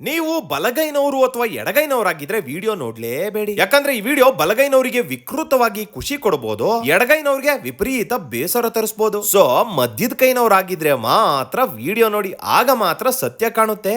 ನೀವು ಬಲಗೈನವರು ಅಥವಾ ಎಡಗೈನವರಾಗಿದ್ರೆ ವಿಡಿಯೋ ನೋಡ್ಲೇಬೇಡಿ. ಯಾಕಂದ್ರೆ ಈ ವಿಡಿಯೋ ಬಲಗೈನವರಿಗೆ ವಿಕೃತವಾಗಿ ಖುಷಿ ಕೊಡಬಹುದು ಎಡಗೈನವರಿಗೆ ವಿಪರೀತ ಬೇಸರ ತರಿಸಬಹುದು ಸೊ ಮಧ್ಯದ ಕೈನವರಾಗಿದ್ರೆ ಮಾತ್ರ ವಿಡಿಯೋ ನೋಡಿ ಆಗ ಮಾತ್ರ ಸತ್ಯ ಕಾಣುತ್ತೆ.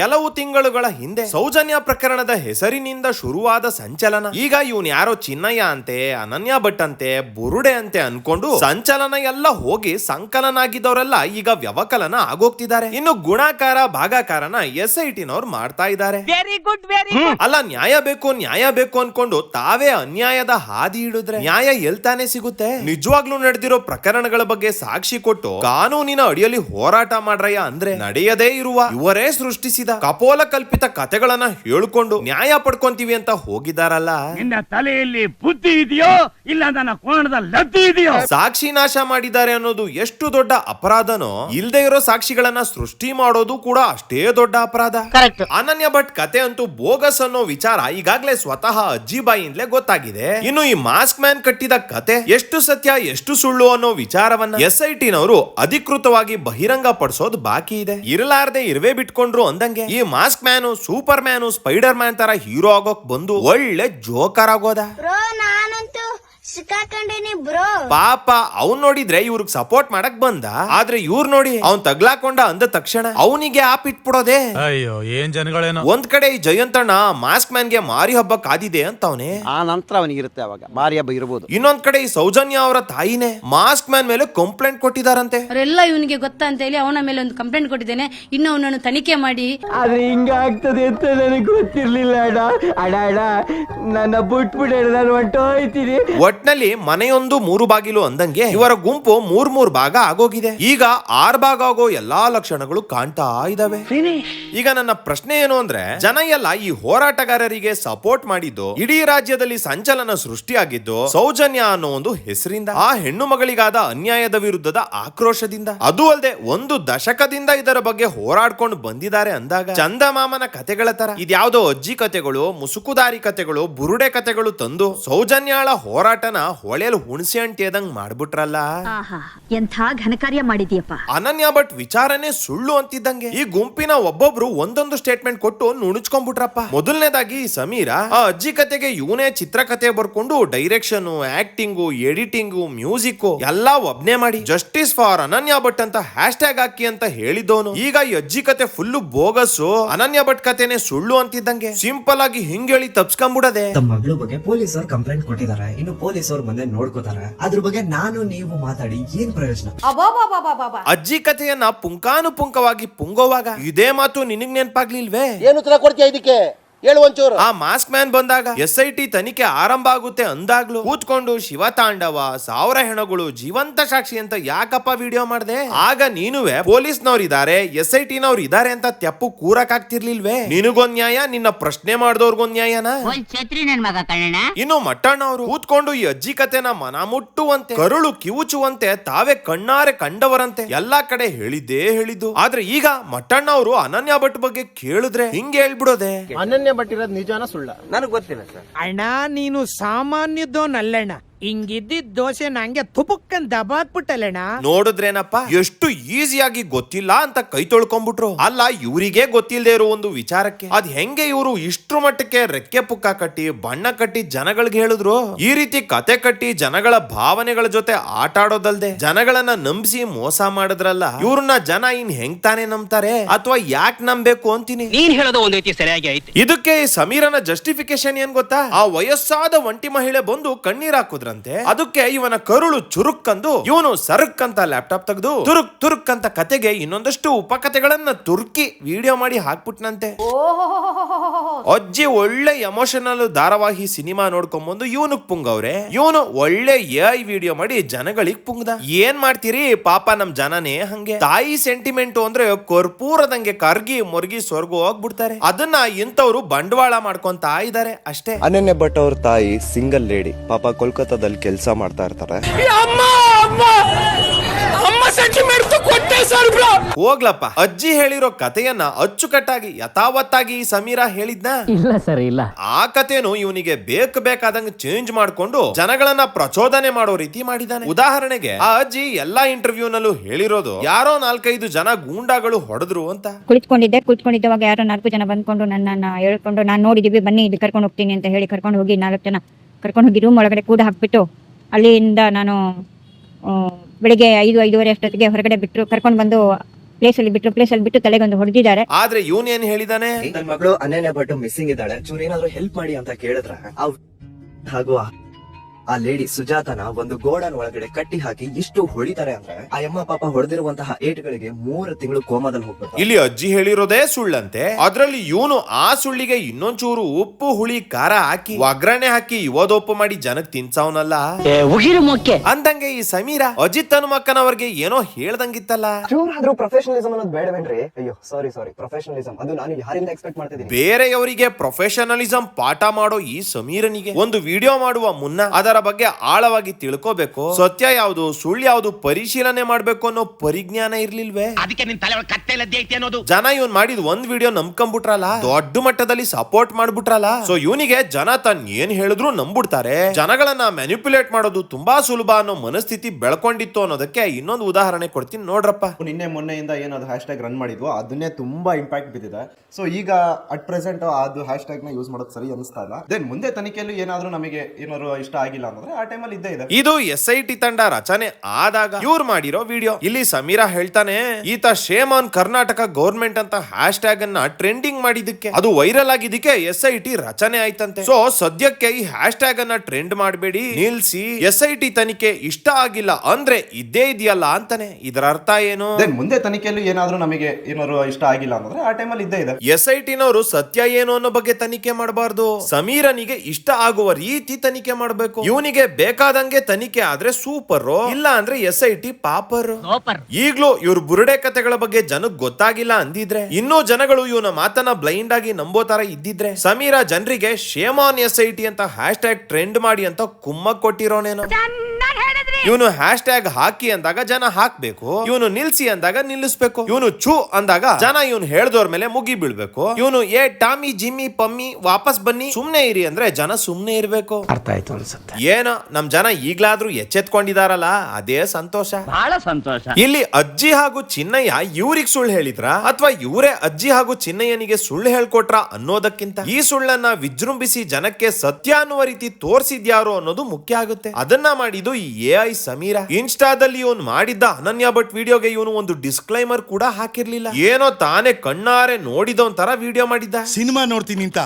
ಕೆಲವು ತಿಂಗಳುಗಳ ಹಿಂದೆ ಸೌಜನ್ಯ ಪ್ರಕರಣದ ಹೆಸರಿನಿಂದ ಶುರುವಾದ ಸಂಚಲನ. ಈಗ ಇವನ್ ಯಾರೋ ಚಿನ್ನಯ್ಯ ಅಂತೆ ಅನನ್ಯ ಭಟ್ ಅಂತೆ ಬುರುಡೆ ಅಂತೆ ಅನ್ಕೊಂಡು ಸಂಚಲನ ಎಲ್ಲ ಹೋಗಿ ಸಂಕಲನ ಆಗಿದ್ದವರೆಲ್ಲ ಈಗ ವ್ಯವಕಲನ ಆಗೋಗ್ತಿದ್ದಾರೆ. ಇನ್ನು ಗುಣಾಕಾರ ಭಾಗಾಕಾರನ ಎಸ್ ಐ ಟಿನವ್ರು ಮಾಡ್ತಾ ಇದ್ದಾರೆ. ವೆರಿ ಗುಡ್ ವೆರಿ ಗುಡ್ ಅಲ್ಲ ನ್ಯಾಯ ಬೇಕು ನ್ಯಾಯ ಬೇಕು ಅನ್ಕೊಂಡು ತಾವೇ ಅನ್ಯಾಯದ ಹಾದಿ ಹಿಡಿದ್ರೆ ನ್ಯಾಯ ಎಲ್ತಾನೆ ಸಿಗುತ್ತೆ? ನಿಜವಾಗ್ಲೂ ನಡೆದಿರೋ ಪ್ರಕರಣಗಳ ಬಗ್ಗೆ ಸಾಕ್ಷಿ ಕೊಟ್ಟು ಕಾನೂನಿನ ಅಡಿಯಲ್ಲಿ ಹೋರಾಟ ಮಾಡ್ರಯ್ಯ ಅಂದ್ರೆ ನಡೆಯದೇ ಇರುವ ಇವರೇ ಸೃಷ್ಟಿಸಿದ ಕಪೋಲ ಕಲ್ಪಿತ ಕಥೆಗಳನ್ನ ಹೇಳ್ಕೊಂಡು ನ್ಯಾಯ ಪಡ್ಕೊಂತೀವಿ ಅಂತ ಹೋಗಿದಾರಲ್ಲ. ನಿನ್ನ ತಲೆಯಲ್ಲಿ ಬುದ್ಧಿ ಇದೆಯೋ ಇಲ್ಲ ನನ್ನ ಕೋಣದ ಲದ್ದಿ ಇದೆಯೋ? ಸಾಕ್ಷಿ ನಾಶ ಮಾಡಿದ್ದಾರೆ ಅನ್ನೋದು ಎಷ್ಟು ದೊಡ್ಡ ಅಪರಾಧನೋ ಇಲ್ದೇ ಇರೋ ಸಾಕ್ಷಿಗಳನ್ನ ಸೃಷ್ಟಿ ಮಾಡೋದು ಕೂಡ ಅಷ್ಟೇ ದೊಡ್ಡ ಅಪರಾಧ. ಕರೆಕ್ಟ್. ಅನನ್ಯ ಭಟ್ ಕತೆ ಅಂತೂ ಬೋಗಸ್ ಅನ್ನೋ ವಿಚಾರ ಈಗಾಗಲೇ ಸ್ವತಃ ಅಜ್ಜಿಬಾಯಿಂದಲೇ ಗೊತ್ತಾಗಿದೆ. ಇನ್ನು ಈ ಮಾಸ್ಕ್ ಮ್ಯಾನ್ ಕಟ್ಟಿದ ಕತೆ ಎಷ್ಟು ಸತ್ಯ ಎಷ್ಟು ಸುಳ್ಳು ಅನ್ನೋ ವಿಚಾರವನ್ನ ಎಸ್ ಐ ಟಿನವರು ಅಧಿಕೃತವಾಗಿ ಬಹಿರಂಗ ಪಡಿಸೋದು ಬಾಕಿ ಇದೆ. ಇರಲಾರ್ದೆ ಇರುವೆ ಬಿಟ್ಕೊಂಡ್ರು ಅಂದಂಗೆ ಈ mask man superman spider man ತರ ಹೀರೋ ಆಗೋಕ್ ಬಂದು ಒಳ್ಳೆ ಜೋಕರ್ ಆಗೋದ. ಸಿಕ್ಕಾಕೊಂಡೇನಿ ಬ್ರೋ. ಪಾಪ ಅವ್ನ್ ನೋಡಿದ್ರೆ ಇವ್ರಿಗೆ ಸಪೋರ್ಟ್ ಮಾಡಕ್ ಬಂದ. ಆದ್ರೆ ಇವ್ರ್ ನೋಡಿ ಅವ್ನ್ ತಗ್ಲಾಕೊಂಡ ಅಂದ ತಕ್ಷಣ ಅವನಿಗೆ ಆಪ್ ಇಟ್ಬಿಡೋದೆ. ಅಯ್ಯೋ ಏನ್ ಜನಗಳೇನೋ. ಒಂದ್ ಕಡೆ ಈ ಜಯಂತಣ್ಣ ಮಾಸ್ಕ್ ಮ್ಯಾನ್ಗೆ ಮಾರಿ ಹಬ್ಬ ಕಾದಿದೆ ಅಂತವನೆ. ಆ ನಂತರ ಅವನಿಗಿರುತ್ತೆ ಅವಾಗ ಮಾರಿ ಹಬ್ಬ ಇರಬಹುದು ಇನ್ನೊಂದ್ ಕಡೆ ಈ ಸೌಜನ್ಯ ಅವರ ತಾಯಿನೇ ಮಾಸ್ಕ್ ಮ್ಯಾನ್ ಮೇಲೆ ಕಂಪ್ಲೇಂಟ್ ಕೊಟ್ಟಿದಾರಂತೆ. ಅವರೆಲ್ಲ ಇವನಿಗೆ ಗೊತ್ತಾ ಅಂತ ಹೇಳಿ ಅವನ ಮೇಲೆ ಒಂದು ಕಂಪ್ಲೇಂಟ್ ಕೊಟ್ಟಿದ್ದೇನೆ. ಇನ್ನು ಅವನನ್ನು ತನಿಖೆ ಮಾಡಿ. ಆದ್ರೆ ಹಿಂಗ ಆಗ್ತದೆ ಅಂತ ನನಗೆ ಗೊತ್ತಿರ್ಲಿಲ್ಲ ಅಡ ಅಡ ನನ್ನ ನನ್ನ ಬಿಟ್ಬಿಡ ನಾನು ಹೊಂಟೋಯ್ತೀನಿ. ಒಟ್ನಲ್ಲಿ ಮನೆಯೊಂದು ಮೂರು ಬಾಗಿಲು ಅಂದಂಗೆ ಇವರ ಗುಂಪು ಮೂರ್ ಮೂರ್ ಭಾಗ ಆಗೋಗಿದೆ. ಈಗ ಆರ್ ಭಾಗ ಆಗೋ ಎಲ್ಲಾ ಲಕ್ಷಣಗಳು ಕಾಣ್ತಾ ಇದಾವೆ ಈಗ ನನ್ನ ಪ್ರಶ್ನೆ ಏನು ಅಂದ್ರೆ ಜನ ಎಲ್ಲ ಈ ಹೋರಾಟಗಾರರಿಗೆ ಸಪೋರ್ಟ್ ಮಾಡಿದ್ದು ಇಡೀ ರಾಜ್ಯದಲ್ಲಿ ಸಂಚಲನ ಸೃಷ್ಟಿಯಾಗಿದ್ದು ಸೌಜನ್ಯ ಅನ್ನೋ ಒಂದು ಹೆಸರಿಂದ ಆ ಹೆಣ್ಣು ಮಗಳಿಗಾದ ಅನ್ಯಾಯದ ವಿರುದ್ಧದ ಆಕ್ರೋಶದಿಂದ. ಅದು ಅಲ್ಲದೆ ಒಂದು ದಶಕದಿಂದ ಇದರ ಬಗ್ಗೆ ಹೋರಾಡ್ಕೊಂಡು ಬಂದಿದ್ದಾರೆ ಅಂದಾಗ ಚಂದಮಾಮನ ಕಥೆಗಳ ತರ. ಇದ್ಯಾವುದೋ ಅಜ್ಜಿ ಕಥೆಗಳು ಮುಸುಕುದಾರಿ ಕತೆಗಳು ಬುರುಡೆ ಕತೆಗಳು ತಂದು ಸೌಜನ್ಯಾಳ ಹೋರಾಟನ ಹೊಳೆಯಲ್ಲಿ ಹುಣಸೆ ಅಂಟಿಯದಂಗ್ ಮಾಡ್ಬಿಟ್ರಲ್ಲ? ಆಹಾ ಎಂಥ ಘನಕಾರ್ಯ ಮಾಡಿದ್ಯಪ್ಪ. ಅನನ್ಯ ಭಟ್ ವಿಚಾರನೆ ಸುಳ್ಳು ಅಂತಿದ್ದಂಗೆ. ಈ ಗುಂಪಿನ ಒಬ್ಬೊಬ್ರು ಒಂದೊಂದು ಸ್ಟೇಟ್ಮೆಂಟ್ ಕೊಟ್ಟು ನುಣುಚ್ಕೊಂಡ್ಬಿಟ್ರಪ್ಪ. ಮೊದಲನೇದಾಗಿ ಸಮೀರಾ ಆ ಅಜ್ಜಿ ಕತೆಗೆ ಇವನೇ ಚಿತ್ರಕಥೆ ಬರ್ಕೊಂಡು ಡೈರೆಕ್ಷನ್ ಆಕ್ಟಿಂಗು ಎಡಿಟಿಂಗು ಮ್ಯೂಸಿಕ್ ಎಲ್ಲಾ ಒಬ್ನೇ ಮಾಡಿ. ಜಸ್ಟಿಸ್ ಫಾರ್ ಅನನ್ಯ ಭಟ್ ಅಂತ ಹ್ಯಾಶ್ ಟ್ಯಾಗ್ ಹಾಕಿ ಅಂತ ಹೇಳಿದ್ದವನು ಈಗ ಈ ಅಜ್ಜಿ ಕತೆ ಫುಲ್ ಬೋಗಸ್ಸು ಅನನ್ಯ ಭಟ್ ಕತೆನೆ ಸುಳ್ಳು ಅಂತಿದ್ದಂಗೆ. ಸಿಂಪಲ್ ಆಗಿ ಹಿಂಗ್ ಹೇಳಿ ತಪ್ಸ್ಕೊಂಡ್ಬಿಡದೆ ತಮ್ಮ ಮಗಳು ಬಗ್ಗೆ ಪೊಲೀಸರು ಕಂಪ್ಲೇಂಟ್ ಕೊಟ್ಟಿದ್ದಾರೆ. ಇನ್ನು ಪೊಲೀಸರು ಮನೆ ನೋಡ್ಕೋತಾರೆ. ಅದ್ರ ಬಗ್ಗೆ ನಾನು ನೀವು ಮಾತಾಡಿ ಏನ್ ಪ್ರಯೋಜನ? ಅಜ್ಜಿ ಕಥೆಯನ್ನ ಪುಂಕಾನುಪುಂಕವಾಗಿ ಪುಂಗೋವಾಗ ಇದೇ ಮಾತು ನಿನಗ್ ನೆನ್ಪಾಗ್ಲಿಲ್ವೇ? ಏನು ತರ ಕೊಡ್ತೀಯ ಇದಕ್ಕೆ? ಹೇಳು ಒಂಚೂರು. ಆ ಮಾಸ್ಕ್ ಮ್ಯಾನ್ ಬಂದಾಗ ಎಸ್ ಐ ಟಿ ತನಿಖೆ ಆರಂಭ ಆಗುತ್ತೆ ಅಂದಾಗ್ಲು. ಕೂತ್ಕೊಂಡು ಶಿವತಾಂಡವ ಸಾವಿರ ಹೆಣಗಳು ಜೀವಂತ ಸಾಕ್ಷಿ ಅಂತ ಯಾಕಪ್ಪ ವಿಡಿಯೋ ಮಾಡ್ದೆ? ಆಗ ನೀನುವೆ ಇದಾರೆ ಎಸ್ ಐ ಟಿನವ್ರು ಇದಾರೆ ಅಂತ ತೆಪ್ಪು ಕೂರಕ್ ಆಗ್ತಿರ್ಲಿಲ್ವೇ? ನಿನಗೊಂದ್ ನ್ಯಾಯ ನಿನ್ನ ಪ್ರಶ್ನೆ ಮಾಡ್ದವ್ರಿಗೊಂದ್ ನ್ಯಾಯನ ಒಂದ್ ಛತ್ರಿ ನನ್ ಮಗ ಕಳ್ಳಣ್ಣ ಇನ್ನು ಮಟ್ಟಣ್ಣವರು ಕೂತ್ಕೊಂಡು ಈ ಅಜ್ಜಿ ಕತೆನ ಮನ ಮುಟ್ಟುವಂತೆ ಕರುಳು ಕಿವುಚುವಂತೆ ತಾವೇ ಕಣ್ಣಾರೆ ಕಂಡವರಂತೆ ಎಲ್ಲಾ ಕಡೆ ಹೇಳಿದ್ದೇ ಹೇಳಿದ್ದು. ಆದ್ರೆ ಈಗ ಮಟ್ಟಣ್ಣ ಅವರು ಅನನ್ಯ ಭಟ್ ಬಗ್ಗೆ ಕೇಳಿದ್ರೆ ಹಿಂಗೆ ಹೇಳ್ಬಿಡೋದೆ? ಅನನ್ಯ ಬಟ್ಟಿರೋದು ನಿಜಾನ ಸುಳ್ಳ? ನನಗೆ ಗೊತ್ತಿಲ್ಲ ಸರ್. ಅಣ್ಣ ನೀನು ಸಾಮಾನ್ಯದೋನಲ್ಲಣ್ಣ ಹಿಂಗಿದ್ದಿದ್ ದೋಸೆ ನಂಗೆ ತುಪುಕ್ಕನ್ ದಬಾಕ್ಬಿಟ್ಟಲ್ಲಣ್ಣ ನೋಡಿದ್ರೇನಪ್ಪ? ಎಷ್ಟು ಈಸಿಯಾಗಿ ಗೊತ್ತಿಲ್ಲ ಅಂತ ಕೈ ತೊಳ್ಕೊಂಡ್ಬಿಟ್ರು ಅಲ್ಲ ಇವರಿಗೆ ಗೊತ್ತಿಲ್ಲದೆ ಇರೋ ಒಂದು ವಿಚಾರಕ್ಕೆ. ಅದ್ ಹೆಂಗೆ ಇವರು ಇಷ್ಟ್ರ ಮಟ್ಟಕ್ಕೆ ರೆಕ್ಕೆ ಪುಕ್ಕ ಕಟ್ಟಿ ಬಣ್ಣ ಕಟ್ಟಿ ಜನಗಳಿಗೆ ಹೇಳಿದ್ರು? ಈ ರೀತಿ ಕತೆ ಕಟ್ಟಿ ಜನಗಳ ಭಾವನೆಗಳ ಜೊತೆ ಆಟ ಆಡೋದಲ್ದೆ ಜನಗಳನ್ನ ನಂಬಿಸಿ ಮೋಸ ಮಾಡಿದ್ರಲ್ಲ ಇವ್ರನ್ನ ಜನ ಇನ್ ಹೆಂಗ್ ತಾನೇ ನಂಬ್ತಾರೆ? ಅಥವಾ ಯಾಕೆ ನಂಬೇಕು ಅಂತೀನಿ? ನೀನ್ ಹೇಳೋದು ಒಂದ್ ರೀತಿ ಸರಿಯಾಗಿ ಐತಿ. ಇದಕ್ಕೆ ಸಮೀರನ ಜಸ್ಟಿಫಿಕೇಶನ್ ಏನ್ ಗೊತ್ತಾ? ಆ ವಯಸ್ಸಾದ ಒಂಟಿ ಮಹಿಳೆ ಬಂದು ಕಣ್ಣೀರ್ ಹಾಕುದ್ರಂತೆ ಅದಕ್ಕೆ ಇವನ ಕರುಳು ಚುರುಕ್ಕಂದು ಇವನು ಸರಕ್ ಅಂತ ಲ್ಯಾಪ್ಟಾಪ್ ತೆಗೆದು ತುರುಕ್ ತುರುಕ್ ಅಂತ ಕತೆಗೆ ಇನ್ನೊಂದಷ್ಟು ಉಪಕಥೆಗಳನ್ನ ತುರ್ಕಿ ವಿಡಿಯೋ ಮಾಡಿ ಹಾಕ್ಬಿಟ್ನಂತೆ. ಅಜ್ಜಿ ಒಳ್ಳೆ ಎಮೋಷನಲ್ ಧಾರಾವಾಹಿ ಸಿನಿಮಾ ನೋಡ್ಕೊಂಬಂದು ಇವನು ಪುಂಗವ್ರೆ. ಇವನು ಒಳ್ಳೆ ಎಐ ವಿಡಿಯೋ ಮಾಡಿ ಜನಗಳಿಗೆ ಪುಂಗ್ದ. ಏನ್ ಮಾಡ್ತೀರಿ? ಪಾಪ ನಮ್ ಜನನೇ ಹಂಗೆ. ತಾಯಿ ಸೆಂಟಿಮೆಂಟ್ ಅಂದ್ರೆ ಕರ್ಪೂರದಂಗೆ ಕರ್ಗಿ ಮೊರ್ಗಿ ಸ್ವರ್ಗ ಹೋಗ್ಬಿಡ್ತಾರೆ. ಅದನ್ನ ಇಂಥವ್ರು ಬಂಡವಾಳ ಮಾಡ್ಕೊಂತ ಇದಾರೆ ಅಷ್ಟೇ. ಅನನ್ಯ ಭಟ್ ಅವ್ರ ತಾಯಿ ಸಿಂಗಲ್ ಲೇಡಿ ಪಾಪ ಕೋಲ್ಕತ್ತಾದಲ್ಲಿ ಕೆಲಸ ಮಾಡ್ತಾ ಇರ್ತಾರೆ. ಅಮ್ಮ ಅಮ್ಮ! ಅಮ್ಮ ಹೋಗ್ಲಪ್ಪ. ಅಜ್ಜಿ ಹೇಳಿರೋ ಕಥೆಯನ್ನ ಅಚ್ಚುಕಟ್ಟಾಗಿ ಯಥಾವತ್ತಾಗಿ ಸಮೀರಾ ಹೇಳಿದ್ನ? ಇಲ್ಲ ಸರ್ ಇಲ್ಲ. ಆ ಕಥೆನು ಇವನಿಗೆ ಬೇಕ್ ಬೇಕಾದಂಗ್ ಚೇಂಜ್ ಮಾಡ್ಕೊಂಡು ಜನಗಳನ್ನ ಪ್ರಚೋದನೆ ಮಾಡೋ ರೀತಿ ಮಾಡಿದಾನೆ ಉದಾಹರಣೆಗೆ ಆ ಅಜ್ಜಿ ಎಲ್ಲಾ ಇಂಟರ್ವ್ಯೂ ನಲ್ಲೂ ಹೇಳಿರೋದು ಯಾರೋ ನಾಲ್ಕೈದು ಜನ ಗೂಂಡಾಗಳು ಹೊಡೆದ್ರು ಅಂತ. ಕುಳಿತುಕೊಂಡಿದ್ದೆ ಕುಳಿತುಕೊಂಡಿದ್ದವಾಗ ಯಾರೋ ನಾಲ್ಕು ಜನ ಬಂದ್ಕೊಂಡು ನನ್ನನ್ನ ಹೇಳ್ಕೊಂಡು ನಾನು ನೋಡಿದೀವಿ ಬನ್ನಿ ಇಲ್ಲಿ ಕರ್ಕೊಂಡು ಹೋಗ್ತೀನಿ ಅಂತ ಹೇಳಿ ಕರ್ಕೊಂಡು ಹೋಗಿ ನಾಲ್ಕು ಜನ ಕರ್ಕೊಂಡು ಹೋಗಿ ರೂಮ್ ಒಳಗಡೆ ಕೂಡ ಹಾಕ್ಬಿಟ್ಟು ಅಲ್ಲಿಂದ ನಾನು ಬೆಳಿಗ್ಗೆ ಐದು ಐದೂವರೆ ಅಷ್ಟೊತ್ತಿಗೆ ಹೊರಗಡೆ ಬಿಟ್ಟರು ಕರ್ಕೊಂಡು ಬಂದು ಪ್ಲೇಸ್ ಅಲ್ಲಿ ಬಿಟ್ಟರು ಪ್ಲೇಸಲ್ಲಿ ಬಿಟ್ಟು ತಲೆಗೊಂದು ಹೊಡೆದಿದ್ದಾರೆ. ಆದ್ರೆ ಇವನ್ ಏನ್ ಹೇಳಿದಾನೆ? ನನ್ ಮಗಳು ಅನನ್ಯ ಭಟ್ ಮಿಸ್ಸಿಂಗ್ ಇದ್ದಾಳೆ. ಚೂರ್ ಏನಾದ್ರು ಹೆಲ್ಪ್ ಮಾಡಿ ಅಂತ ಕೇಳಿದ್ರ ಹಾಗೂ ಆ- ಲೇಡಿ ಸುಜಾತನ ಒಂದು ಗೋಡನ್ ಒಳಗಡೆ ಕಟ್ಟಿ ಹಾಕಿ ಇಷ್ಟು ಹೊಡಿತಾರೆ ಅಂದ್ರೆ ಆ ಅಮ್ಮ ಪಾಪ ಹೊಡೆದಿರುವಂತಹ ಏಟ್ಗಳಿಗೆ ಮೂರು ತಿಂಗಳು ಕೋಮದಲ್ಲಿ ಹೋಗ್ಬೇಕು ಇಲ್ಲಿ ಅಜ್ಜಿ ಹೇಳಿರೋದೇ ಸುಳ್ಳಂತೆ. ಅದ್ರಲ್ಲಿ ಇವನು ಆ ಸುಳ್ಳಿಗೆ ಇನ್ನೊಂಚೂರು ಉಪ್ಪು ಹುಳಿ ಖಾರ ಹಾಕಿ ಒಗ್ಗರಣೆ ಹಾಕಿ ಇವದೊಪ್ಪು ಮಾಡಿ ಜನಕ್ ತಿನ್ಸವನಲ್ಲ? ಉಗಿರು ಮೊಕ್ಕೆ. ಅಂದಂಗೆ ಈ ಸಮೀರ ಅಜಿತ್ ಹನುಮಕ್ಕನವರ್ಗೆ ಏನೋ ಹೇಳ್ದಂಗಿತ್ತಲ್ಲ? ಚೂರಾದ್ರೂ ಪ್ರೊಫೆಷನಲಿಸಮ್ ಅನ್ನೋದು ಬೇಡವೇನ್ರಿ? ಅಯ್ಯೋ ಸಾರಿ ಸಾರಿ ಪ್ರೊಫೆಷನಲಿಸಮ್ ಅದು ನಾನು ಯಾರಿಂದ ಎಕ್ಸ್ಪೆಕ್ಟ್ ಮಾಡ್ತಿದ್ದೀನಿ? ಬೇರೆಯವರಿಗೆ ಪ್ರೊಫೆಷನಲಿಸಂ ಪಾಠ ಮಾಡೋ ಈ ಸಮೀರನಿಗೆ ಒಂದು ವಿಡಿಯೋ ಮಾಡುವ ಮುನ್ನ ಅದರ ಬಗ್ಗೆ ಆಳವಾಗಿ ತಿಳ್ಕೋಬೇಕು. ಸತ್ಯ ಯಾವುದು ಸುಳ್ಳು ಯಾವುದು ಪರಿಶೀಲನೆ ಮಾಡ್ಬೇಕು ಅನ್ನೋ ಪರಿಜ್ಞಾನ ಇರ್ಲಿಲ್ವೇ? ಅದಕ್ಕೆ ನಿನ್ ತಲೆ ಒಳಗೆ ಕತ್ತೆ ಲದ್ದೆ ಐತಿ ಅನ್ನೋದು. ಜನ ಇವನ್ ಮಾಡಿದ್ ಒಂದ್ ವಿಡಿಯೋ ನಂಬ್ಕೊಂಡ್ಬಿಟ್ರಲ್ಲ ದೊಡ್ಡ ಮಟ್ಟದಲ್ಲಿ ಸಪೋರ್ಟ್ ಮಾಡ್ಬಿಟ್ರಲ್ಲ? ಸೊ ಇವನಿಗೆ ಜನ ತನ್ ಏನ್ ಹೇಳಿದ್ರು ನಂಬಿಡ್ತಾರೆ ಜನಗಳನ್ನ ಮ್ಯಾನಿಪುಲೇಟ್ ಮಾಡೋದು ತುಂಬಾ ಸುಲಭ ಅನ್ನೋ ಮನಸ್ಥಿತಿ ಬೆಳ್ಕೊಂಡಿತ್ತು ಅನ್ನೋದಕ್ಕೆ ಇನ್ನೊಂದು ಉದಾಹರಣೆ ಕೊಡ್ತೀನಿ ನೋಡ್ರಪ್ಪ. ನಿನ್ನೆ ಮೊನ್ನೆಯಿಂದ ಏನು ಅದು ಹ್ಯಾಶ್ ಟ್ಯಾಗ್ ರನ್ ಮಾಡಿದ್ವು. ಅದನ್ನೇ ತುಂಬಾ ಇಂಪ್ಯಾಕ್ಟ್ ಬಿದ್ದಿದೆ. ಸೊ ಈಗ ಅಟ್ ಪ್ರೆಸೆಂಟ್ ಅದು ಹ್ಯಾಶ್ ಟ್ಯಾಗ್ನ ಯೂಸ್ ಮಾಡೋದು ಸರಿ ಅನಿಸ್ತಾ ಇಲ್ಲ. ದೆನ್ ಮುಂದೆ ತನಿಖೆಯಲ್ಲೂ ಏನಾದ್ರೂ ನಮಗೆ ಏನಾದ್ರು ಇಷ್ಟ ಆಗಿಲ್ಲ ಅನ್ನೋದ್ರೆ ಆ ಟೈಮಲ್ಲಿ ಇದ್ದೇ ಇದೆ. ಇದು ಎಸ್ ಐ ಟಿ ತಂಡ ರಚನೆ ಆದಾಗ ಇವ್ರು ಮಾಡಿರೋ ವಿಡಿಯೋ ಇಲ್ಲಿ ಸಮೀರಾ ಹೇಳ್ತಾನೆ ಈತ ಶೇಮ್ ಆನ್ ಕರ್ನಾಟಕ ಗೌರ್ಮೆಂಟ್ ಅಂತ ಹ್ಯಾಶ್ ಟ್ಯಾಗ್ ಅನ್ನ ಟ್ರೆಂಡಿಂಗ್ ಮಾಡಿದಕ್ಕೆ ಅದು ವೈರಲ್ ಆಗಿದ್ದಕ್ಕೆ ಎಸ್ ಐ ಟಿ ರಚನೆ ಆಯ್ತಂತೆ. ಸೊ ಸದ್ಯಕ್ಕೆ ಈ ಹ್ಯಾಶ್ ಟ್ಯಾಗ್ ಅನ್ನ ಟ್ರೆಂಡ್ ಮಾಡಬೇಡಿ. ನಿಲ್ಸಿ ಎಸ್ ಐ ಟಿ ತನಿಖೆ ಇಷ್ಟ ಆಗಿಲ್ಲ ಅಂದ್ರೆ ಇದ್ದೇ ಇದೆಯಲ್ಲ ಅಂತಾನೆ. ಇದರ ಅರ್ಥ ಏನು? ಮುಂದೆ ತನಿಖೆಯಲ್ಲಿ ಏನಾದ್ರೂ ನಮಗೆ ಏನಾದ್ರು ಇಷ್ಟ ಆಗಿಲ್ಲ ಅಂದ್ರೆ ಆ ಟೈಮಲ್ಲಿ ಇದ್ದೇ ಇದೆ. ಎಸ್ ಐ ಟಿನವರು ಸತ್ಯ ಏನು ಅನ್ನೋ ಬಗ್ಗೆ ತನಿಖೆ ಮಾಡಬಾರ್ದು. ಸಮೀರನಿಗೆ ಇಷ್ಟ ಆಗುವ ರೀತಿ ತನಿಖೆ ಮಾಡಬೇಕು. ಇವನಿಗೆ ಬೇಕಾದಂಗೆ ತನಿಖೆ ಆದ್ರೆ ಸೂಪರ್. ಇಲ್ಲ ಅಂದ್ರೆ ಎಸ್ ಐ ಟಿ ಪಾಪರ್. ಈಗ್ಲೂ ಇವ್ರ ಬುರುಡೆ ಕತೆಗಳ ಬಗ್ಗೆ ಜನಕ್ ಗೊತ್ತಾಗಿಲ್ಲ ಅಂದಿದ್ರೆ. ಇನ್ನೂ ಜನಗಳು ಇವನ ಮಾತನ್ನ ಬ್ಲೈಂಡ್ ಆಗಿ ನಂಬೋ ತರ ಇದ್ದಿದ್ರೆ. ಸಮೀರ ಜನರಿಗೆ shame on S I T ಅಂತ ಹ್ಯಾಶ್ ಟ್ಯಾಗ್ ಟ್ರೆಂಡ್ ಮಾಡಿ ಅಂತ ಕುಮ್ಮ ಕೊಟ್ಟಿರೋನೇನೋ ಇವನು ಹ್ಯಾಶ್ ಟ್ಯಾಗ್ ಹಾಕಿ ಅಂದಾಗ ಜನ ಹಾಕ್ಬೇಕು. ಇವನು ನಿಲ್ಸಿ ಅಂದಾಗ ನಿಲ್ಲಿಸ್ಬೇಕು. ಇವನು ಚೂ ಅಂದಾಗ ಜನ ಇವನು ಹೇಳ್ದವ್ರ ಮೇಲೆ ಮುಗಿ ಬೀಳ್ಬೇಕು. ಇವನು ಏ ಟಾಮಿ ಜಿಮ್ಮಿ ಪಮ್ಮಿ ವಾಪಸ್ ಬನ್ನಿ. ಸುಮ್ನೆ ಇರಿ ಅಂದ್ರೆ ಜನ ಸುಮ್ನೆ ಇರ್ಬೇಕು. ಅರ್ಥ ಆಯ್ತು ಅನ್ಸುತ್ತೆ. ಏನೋ ನಮ್ ಜನ ಈಗ್ಲಾದ್ರೂ ಎಚ್ಚೆತ್ಕೊಂಡಿದಾರಲ್ಲ ಅದೇ ಸಂತೋಷ. ಬಹಳ ಸಂತೋಷ. ಇಲ್ಲಿ ಅಜ್ಜಿ ಹಾಗೂ ಚಿನ್ನಯ್ಯ ಇವ್ರಿಗೆ ಸುಳ್ಳು ಹೇಳಿದ್ರ? ಅಥವಾ ಇವರೇ ಅಜ್ಜಿ ಹಾಗೂ ಚಿನ್ನಯ್ಯನಿಗೆ ಸುಳ್ಳು ಹೇಳ್ಕೊಟ್ರ ಅನ್ನೋದಕ್ಕಿಂತ? ಈ ಸುಳ್ಳನ್ನ ವಿಜೃಂಭಿಸಿ ಜನಕ್ಕೆ ಸತ್ಯ ಅನ್ನುವ ರೀತಿ ತೋರ್ಸಿದ್ಯಾರೋ ಅನ್ನೋದು ಮುಖ್ಯ ಆಗುತ್ತೆ. ಅದನ್ನ ಮಾಡಿದ್ದು ಈ ಎ ಐ ಸಮೀರ ಇನ್ಸ್ಟಾದಲ್ಲಿ ಇವನು ಮಾಡಿದ್ದ ಅನನ್ಯ ಭಟ್ ವಿಡಿಯೋಗೆ ಇವನು ಒಂದು ಡಿಸ್ಕ್ಲೈಮರ್ ಕೂಡ ಹಾಕಿರ್ಲಿಲ್ಲ. ಏನೋ ತಾನೇ ಕಣ್ಣಾರೆ ನೋಡಿದ ಒಂಥರ ವಿಡಿಯೋ ಮಾಡಿದ್ದ. ಸಿನಿಮಾ ನೋಡ್ತೀನಿ ಅಂತ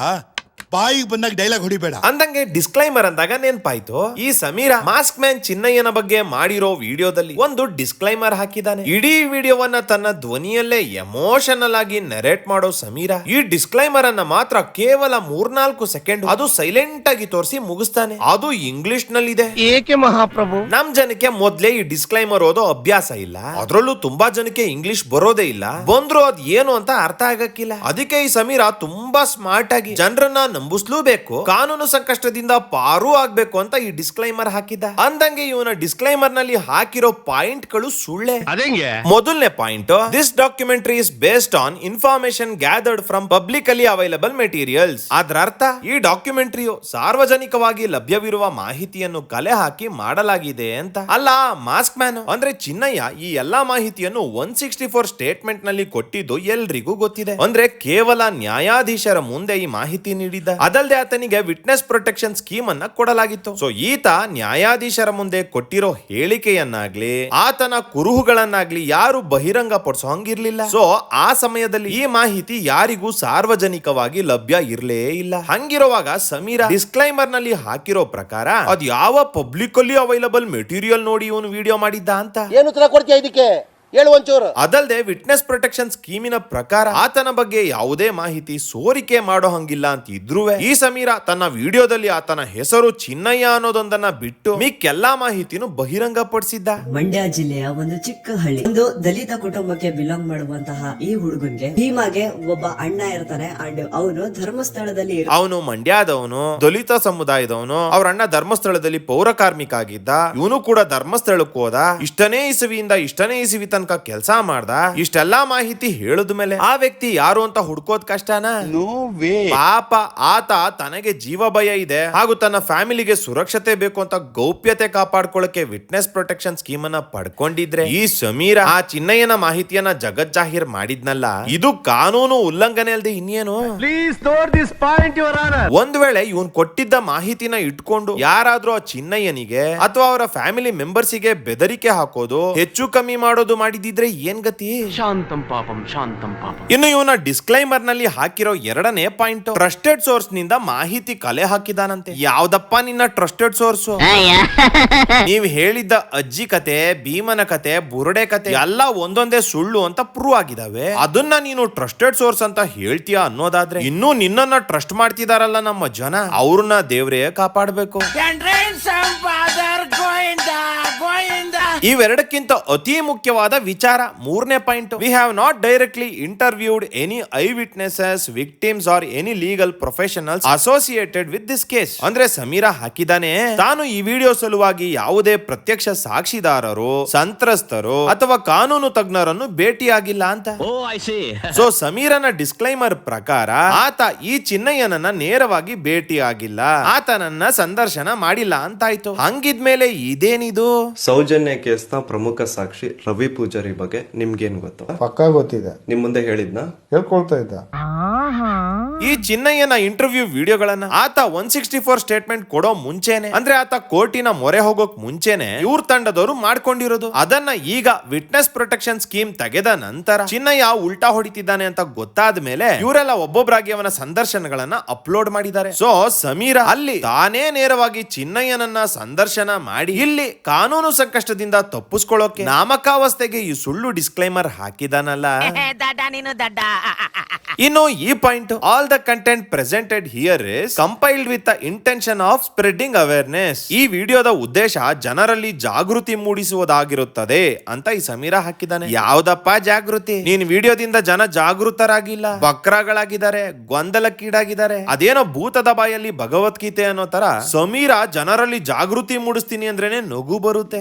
ಬಾಯಿಗೆ ಬಂದಾಗ ಡೈಲಾಗ್ ಹೊಡಿಬೇಡ. ಅಂದಂಗೆ ಡಿಸ್ಕ್ಲೈಮರ್ ಅಂದಾಗ ನೆನ್ಪಾಯ್ತು. ಈ ಸಮೀರ ಮಾಸ್ಕ್ ಮ್ಯಾನ್ ಚಿನ್ನಯ್ಯನ ಬಗ್ಗೆ ಮಾಡಿರೋ ವಿಡಿಯೋದಲ್ಲಿ ಒಂದು ಡಿಸ್ಕ್ಲೈಮರ್ ಹಾಕಿದ್ದಾನೆ. ಇಡೀ ವಿಡಿಯೋವನ್ನ ತನ್ನ ಧ್ವನಿಯಲ್ಲೇ ಎಮೋಷನಲ್ ಆಗಿ ನರೇಟ್ ಮಾಡೋ ಸಮೀರ ಈ ಡಿಸ್ಕ್ಲೈಮರ್ ಅನ್ನ ಮಾತ್ರ ಕೇವಲ ಮೂರ್ನಾಲ್ಕು ಸೆಕೆಂಡ್ ಅದು ಸೈಲೆಂಟ್ ಆಗಿ ತೋರಿಸಿ ಮುಗಿಸ್ತಾನೆ. ಅದು ಇಂಗ್ಲಿಷ್ ನಲ್ಲಿದೆ ಏಕೆ ಮಹಾಪ್ರಭು? ನಮ್ ಜನಕ್ಕೆ ಮೊದ್ಲೇ ಈ ಡಿಸ್ಕ್ಲೈಮರ್ ಓದೋ ಅಭ್ಯಾಸ ಇಲ್ಲ. ಅದ್ರಲ್ಲೂ ತುಂಬಾ ಜನಕ್ಕೆ ಇಂಗ್ಲಿಷ್ ಬರೋದೇ ಇಲ್ಲ. ಬಂದ್ರು ಅದ್ ಏನು ಅಂತ ಅರ್ಥ ಆಗಕ್ಕಿಲ್ಲ. ಅದಕ್ಕೆ ಈ ಸಮೀರ ತುಂಬಾ ಸ್ಮಾರ್ಟ್ ಆಗಿ ಜನರನ್ನ ನಂಬಿಸ್ಲೂಬೇಕು. ಕಾನೂನು ಸಂಕಷ್ಟದಿಂದ ಪಾರು ಆಗ್ಬೇಕು ಅಂತ ಈ ಡಿಸ್ಕ್ಲೈಮರ್ ಹಾಕಿದ್ದ ಅಂದಂಗೆ ಇವನ ಡಿಸ್ಕ್ಲೈಮರ್ನಲ್ಲಿ ಹಾಕಿರೋ ಪಾಯಿಂಟ್ಗಳು ಸುಳ್ಳೆ. ಅದೇ ಮೊದಲನೇ point this documentary is based on information gathered from publicly available materials ಅದರ ಅರ್ಥ ಈ ಡಾಕ್ಯುಮೆಂಟರಿಯು ಸಾರ್ವಜನಿಕವಾಗಿ ಲಭ್ಯವಿರುವ ಮಾಹಿತಿಯನ್ನು ಕಲೆ ಹಾಕಿ ಮಾಡಲಾಗಿದೆ ಅಂತ. ಅಲ್ಲ ಮಾಸ್ಕ್ ಮ್ಯಾನ್ ಅಂದ್ರೆ ಚಿನ್ನಯ್ಯ ಈ ಎಲ್ಲಾ ಮಾಹಿತಿಯನ್ನು ಒನ್ ಸಿಕ್ಸ್ಟಿ ಫೋರ್ ಸ್ಟೇಟ್ಮೆಂಟ್ನಲ್ಲಿ ಕೊಟ್ಟಿದ್ದು ಎಲ್ರಿಗೂ ಗೊತ್ತಿದೆ. ಅಂದ್ರೆ ಕೇವಲ ನ್ಯಾಯಾಧೀಶರ ಮುಂದೆ ಈ ಮಾಹಿತಿ ನೀಡಿದ್ದ ಅದಲ್ಲದೆ ಆತನಿಗೆ ವಿಟ್ನೆಸ್ ಪ್ರೊಟೆಕ್ಷನ್ ಸ್ಕೀಮ್ ಅನ್ನ ಕೊಡಲಾಗಿತ್ತು. ಸೊ ಈತ ನ್ಯಾಯಾಧೀಶರ ಮುಂದೆ ಕೊಟ್ಟಿರೋ ಹೇಳಿಕೆಯನ್ನಾಗ್ಲಿ ಆತನ ಕುರುಹುಗಳನ್ನಾಗ್ಲಿ ಯಾರು ಬಹಿರಂಗ ಪಡಿಸೋ ಹಂಗಿರ್ಲಿಲ್ಲ. ಸೊ ಆ ಸಮಯದಲ್ಲಿ ಈ ಮಾಹಿತಿ ಯಾರಿಗೂ ಸಾರ್ವಜನಿಕವಾಗಿ ಲಭ್ಯ ಇರ್ಲೇ ಇಲ್ಲ. ಹಂಗಿರುವಾಗ ಸಮೀರ ಡಿಸ್ಕ್ಲೈಮರ್ನಲ್ಲಿ ಹಾಕಿರೋ ಪ್ರಕಾರ ಅದ್ ಯಾವ ಪಬ್ಲಿಕ್ ಅಲ್ಲಿ ಅವೈಲಬಲ್ ಮೆಟೀರಿಯಲ್ ನೋಡಿ ಇವನು ವಿಡಿಯೋ ಮಾಡಿದ್ದ ಅಂತ? ಏನು ಉತ್ತರ ಕೊಡ್ತೀಯ ಇದಕ್ಕೆ? ಹೇಳು ಒಂಚೂರು. ಅದಲ್ಲದೆ ವಿಟ್ನೆಸ್ ಪ್ರೊಟೆಕ್ಷನ್ ಸ್ಕೀಮಿನ ಪ್ರಕಾರ ಆತನ ಬಗ್ಗೆ ಯಾವುದೇ ಮಾಹಿತಿ ಸೋರಿಕೆ ಮಾಡೋ ಹಂಗಿಲ್ಲ ಅಂತ ಇದ್ರೂ ಈ ಸಮೀರ ತನ್ನ ವಿಡಿಯೋದಲ್ಲಿ ಆತನ ಹೆಸರು ಚಿನ್ನಯ್ಯ ಅನ್ನೋದೊಂದನ್ನ ಬಿಟ್ಟು ಮಿಕ್ಕೆಲ್ಲಾ ಮಾಹಿತಿನೂ ಬಹಿರಂಗಪಡಿಸಿದ್ದ. ಮಂಡ್ಯ ಜಿಲ್ಲೆಯ ಒಂದು ಚಿಕ್ಕ ಹಳ್ಳಿ. ಒಂದು ದಲಿತ ಕುಟುಂಬಕ್ಕೆ ಬಿಲಾಂಗ್ ಮಾಡುವಂತಹ ಈ ಹುಡುಗನ್ಗೆ ಭೀಮಾಗೆ ಒಬ್ಬ ಅಣ್ಣ ಇರ್ತಾನೆ ಅಂಡ್ ಅವನು ಧರ್ಮಸ್ಥಳದಲ್ಲಿ ಅವನು ಮಂಡ್ಯದವನು ದಲಿತ ಸಮುದಾಯದವನು ಅವ್ರ ಅಣ್ಣ ಧರ್ಮಸ್ಥಳದಲ್ಲಿ ಪೌರ ಕಾರ್ಮಿಕ ಆಗಿದ್ದ. ಇವನು ಕೂಡ ಧರ್ಮಸ್ಥಳಕ್ಕೆ ಹೋದ. ಇಷ್ಟನೇ ಇಸವಿಯಿಂದ ಇಷ್ಟನೇ ಇಸವಿ ತನಕ ಕೆಲಸ ಮಾಡ್ದ ಇಷ್ಟೆಲ್ಲಾ ಮಾಹಿತಿ ಹೇಳದ ಮೇಲೆ ಆ ವ್ಯಕ್ತಿ ಯಾರು ಅಂತ ಹುಡ್ಕೋದ್ ಕಷ್ಟನಾ? ಪಾಪ ಆತ ತನಗೆ ಜೀವ ಭಯ ಇದೆ. ಹಾಗೂ ತನ್ನ ಫ್ಯಾಮಿಲಿಗೆ ಸುರಕ್ಷತೆ ಬೇಕು ಅಂತ ಗೌಪ್ಯತೆ ಕಾಪಾಡ್ಕೊಳ್ಳಕ್ಕೆ ವಿಟ್ನೆಸ್ ಪ್ರೊಟೆಕ್ಷನ್ ಸ್ಕೀಮ್ ಅನ್ನ ಪಡ್ಕೊಂಡಿದ್ರೆ ಈ ಸಮೀರ ಆ ಚಿನ್ನಯ್ಯನ ಮಾಹಿತಿಯನ್ನ ಜಗತ್ ಜಾಹೀರ್ ಮಾಡಿದ್ನಲ್ಲ ಇದು ಕಾನೂನು ಉಲ್ಲಂಘನೆ ಅಲ್ಲದೆ ಇನ್ನೇನು? ಒಂದ್ ವೇಳೆ ಇವನ್ ಕೊಟ್ಟಿದ್ದ ಮಾಹಿತಿನ ಇಟ್ಕೊಂಡು ಯಾರಾದ್ರೂ ಆ ಚಿನ್ನಯ್ಯನಿಗೆ ಅಥವಾ ಅವರ ಫ್ಯಾಮಿಲಿ ಮೆಂಬರ್ಸಿಗೆ ಬೆದರಿಕೆ ಹಾಕೋದು ಹೆಚ್ಚು ಕಮ್ಮಿ ಮಾಡೋದು ಮಾಡಿದಿದ್ರೆ ಏನ್ ಗತಿ? ಶಾಂತಂ ಪಾಪಂ ಶಾಂತಂ ಪಾಪಂ. ಇನ್ನು ಇವನ ಡಿಸ್ಕ್ಲೈಮರ್ನಲ್ಲಿ ಹಾಕಿರೋ ಎರಡನೇ ಪಾಯಿಂಟ್ ಟ್ರಸ್ಟೆಡ್ ಸೋರ್ಸ್ನಿಂದ ಮಾಹಿತಿ ಕಲೆ ಹಾಕಿದಾನಂತೆ. ಯಾವ್ದಪ್ಪ ನಿನ್ನ ಟ್ರಸ್ಟೆಡ್ ಸೋರ್ಸ್ ನೀವ್ ಹೇಳಿದ್ದ ಅಜ್ಜಿ ಕತೆ ಭೀಮನ ಕತೆ ಬುರುಡೆ ಕತೆ ಎಲ್ಲ ಒಂದೊಂದೇ ಸುಳ್ಳು ಅಂತ ಪ್ರೂವ್ ಆಗಿದಾವೆ. ಅದನ್ನ ನೀನು ಟ್ರಸ್ಟೆಡ್ ಸೋರ್ಸ್ ಅಂತ ಹೇಳ್ತೀಯ ಅನ್ನೋದಾದ್ರೆ ಇನ್ನೂ ನಿನ್ನನ್ನ ಟ್ರಸ್ಟ್ ಮಾಡ್ತಿದಾರಲ್ಲ ನಮ್ಮ ಜನ. ಅವ್ರನ್ನ ದೇವ್ರೇ ಕಾಪಾಡ್ಬೇಕು. ಇವೆರಡಕ್ಕಿಂತ ಅತಿ ಮುಖ್ಯವಾದ ವಿಚಾರ ಮೂರನೇ point. We have not directly interviewed any eyewitnesses victims or any legal professionals associated with this case ಅಂದ್ರೆ ಸಮೀರ ಹಾಕಿದಾನೆ. ತಾನು ಈ ವಿಡಿಯೋ ಸಲುವಾಗಿ ಯಾವುದೇ ಪ್ರತ್ಯಕ್ಷ ಸಾಕ್ಷಿದಾರರು ಸಂತ್ರಸ್ತರು ಅಥವಾ ಕಾನೂನು ತಜ್ಞರನ್ನು ಭೇಟಿಯಾಗಿಲ್ಲ ಅಂತ. ಓ ಐ ಸಿ ಸೊ ಸಮೀರನ ಡಿಸ್ಕ್ಲೈಮರ್ ಪ್ರಕಾರ ಆತ ಈ ಚಿನ್ನಯ್ಯನನ್ನ ನೇರವಾಗಿ ಭೇಟಿಯಾಗಿಲ್ಲ. ಆತನನ್ನ ಸಂದರ್ಶನ ಮಾಡಿಲ್ಲ ಅಂತಾಯ್ತು. ಹಂಗಿದ್ಮೇಲೆ ಇದೇನಿದು? ಸೌಜನ್ಯ ಕೇಸ್ನ ಪ್ರಮುಖ ಸಾಕ್ಷಿ ರವಿ ಪೂಜಾರಿ ಬಗ್ಗೆ ನಿಮ್ಗೇನ್ ಗೊತ್ತು? ಪಕ್ಕಾ ಗೊತ್ತಿದೆ. ನಿಮ್ ಮುಂದೆ ಹೇಳಿದ್ನ? ಹೇಳ್ಕೊಳ್ತಾ ಇದ್ದ. ಈ ಚಿನ್ನಯ್ಯನ ಇಂಟರ್ವ್ಯೂ ವಿಡಿಯೋಗಳನ್ನ ಆತ ಒನ್ ಸಿಕ್ಸ್ಟಿ ಫೋರ್ ಸ್ಟೇಟ್ಮೆಂಟ್ ಕೊಡೋ ಮುಂಚೆನೆ ಅಂದ್ರೆ ಆತ ಕೋರ್ಟಿನ ಮೊರೆ ಹೋಗೋಕ್ ಮುಂಚೆನೆ ಇವ್ರ ತಂಡದವರು ಮಾಡ್ಕೊಂಡಿರೋದು. ಅದನ್ನ ಈಗ ವಿಟ್ನೆಸ್ ಪ್ರೊಟೆಕ್ಷನ್ ಸ್ಕೀಮ್ ತೆಗೆದ ನಂತರ ಚಿನ್ನಯ್ಯ ಉಲ್ಟಾ ಹೊಡಿತಿದ್ದಾನೆ ಅಂತ ಗೊತ್ತಾದ ಮೇಲೆ ಇವರೆಲ್ಲ ಒಬ್ಬೊಬ್ಬರಾಗಿ ಅವನ ಸಂದರ್ಶನಗಳನ್ನ ಅಪ್ಲೋಡ್ ಮಾಡಿದ್ದಾರೆ. ಸೊ ಸಮೀರ ಅಲ್ಲಿ ತಾನೇ ನೇರವಾಗಿ ಚಿನ್ನಯ್ಯನನ್ನ ಸಂದರ್ಶನ ಮಾಡಿ ಇಲ್ಲಿ ಕಾನೂನು ಸಂಕಷ್ಟದಿಂದ ತಪ್ಪಿಸ್ಕೊಳ್ಳೋಕೆ. ನಾಮಕಾವಸ್ಥೆಗೆ ಈ ಸುಳ್ಳು ಡಿಸ್ಕ್ಲೈಮರ್ ಹಾಕಿದಾನಲ್ಲ. ಇನ್ನು ಈ point all the content presented here is compiled with the intention of spreading awareness ಈ ವಿಡಿಯೋದ ಉದ್ದೇಶ ಜನರಲ್ಲಿ ಜಾಗೃತಿ ಮೂಡಿಸುವುದಾಗಿರುತ್ತದೆ ಅಂತ ಈ ಸಮೀರ ಹಾಕಿದಾನೆ. ಯಾವ್ದಪ್ಪ ಜಾಗೃತಿ? ನೀನ್ ವಿಡಿಯೋದಿಂದ ಜನ ಜಾಗೃತರಾಗಿಲ್ಲ ಬಕ್ರಾಗಳಾಗಿದ್ದಾರೆ ಗೊಂದಲಕ್ಕೀಡಾಗಿದ್ದಾರೆ. ಅದೇನೋ ಭೂತದ ಬಾಯಲ್ಲಿ ಭಗವದ್ಗೀತೆ ಅನ್ನೋ ತರ ಸಮೀರ ಜನರಲ್ಲಿ ಜಾಗೃತಿ ಮೂಡಿಸ್ತೀನಿ ಅಂದ್ರೇನೆ ನಗು ಬರುತ್ತೆ.